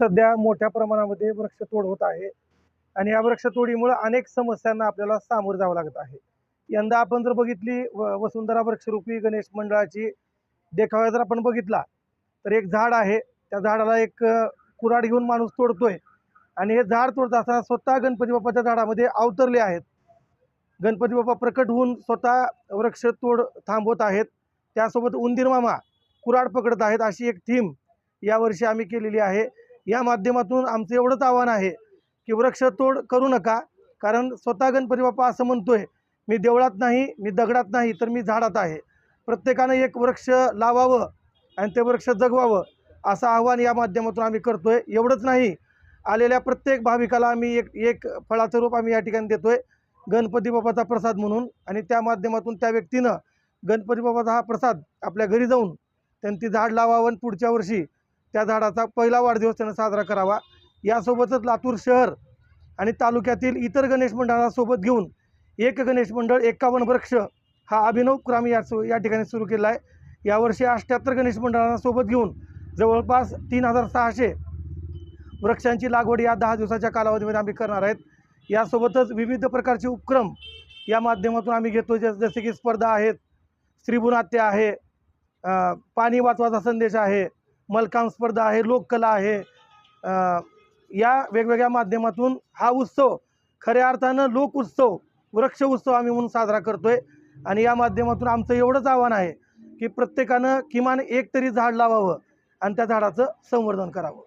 सध्या मोठ्या प्रमाणामध्ये वृक्षतोड होत आहे. आणि या वृक्षतोडीमुळे अनेक समस्यांना आपल्याला सामोरं जावं लागत आहे. यंदा आपण जर बघितली व वसुंधरा वृक्षरूपी गणेश मंडळाची देखावा जर आपण बघितला तर एक झाड आहे. त्या झाडाला एक कुराड कुऱ्हाड घेऊन माणूस तोडतोय. आणि हे झाड तोडत असताना स्वतः गणपती बाप्पाच्या झाडामध्ये अवतरले आहेत. गणपती बाप्पा प्रकट होऊन स्वतः वृक्ष तोड थांबवत आहेत. त्यासोबत उंदीर मामा कुऱ्हाड पकडत आहेत अशी एक थीम यावर्षी आम्ही केलेली आहे. या माध्यमातून आमचं एवढंच आव्हान आहे की वृक्षतोड करू नका. कारण स्वतः गणपती बाप्पा असं म्हणतोय मी देवळात नाही मी दगडात नाही तर मी झाडात आहे. प्रत्येकानं एक वृक्ष लावावं आणि ते वृक्ष जगवावं असं आव्हान या माध्यमातून आम्ही करतोय. एवढंच नाही आलेल्या प्रत्येक भाविकाला आम्ही एक एक फळाचं रूप आम्ही या ठिकाणी देतोय गणपती बाप्पाचा प्रसाद म्हणून. आणि त्या माध्यमातून त्या व्यक्तीनं गणपती बाप्पाचा हा प्रसाद आपल्या घरी जाऊन त्यांनी ती झाड लावावं आणि पुढच्या वर्षी त्या झाडाचा पहिला वाढदिवस त्यांना साजरा करावा. यासोबतच लातूर शहर आणि तालुक्यातील इतर गणेश मंडळांसोबत घेऊन एक गणेश मंडळ एकावन्न वृक्ष हा अभिनव क्रम या या ठिकाणी सुरू केला आहे. यावर्षी अठ्ठ्याहत्तर गणेश मंडळांसोबत घेऊन जवळपास तीन हजार सहाशे वृक्षांची लागवड या दहा दिवसाच्या कालावधीमध्ये आम्ही करणार आहेत. यासोबतच विविध प्रकारचे उपक्रम या माध्यमातून आम्ही घेतो. जस जसे की स्पर्धा आहेत स्त्रीभूनाट्य आहे पाणी वाचवाचा संदेश आहे मलकाम स्पर्धा आहे लोककला आहे. या वेगवेगळ्या माध्यमातून हा उत्सव खऱ्या अर्थानं लोक उत्सव वृक्ष उत्सव आम्ही म्हणून साजरा करतोय. आणि या माध्यमातून आमचं एवढंच आव्हान आहे की प्रत्येकानं किमान एक तरी झाड लावावं आणि त्या झाडाचं संवर्धन करावं.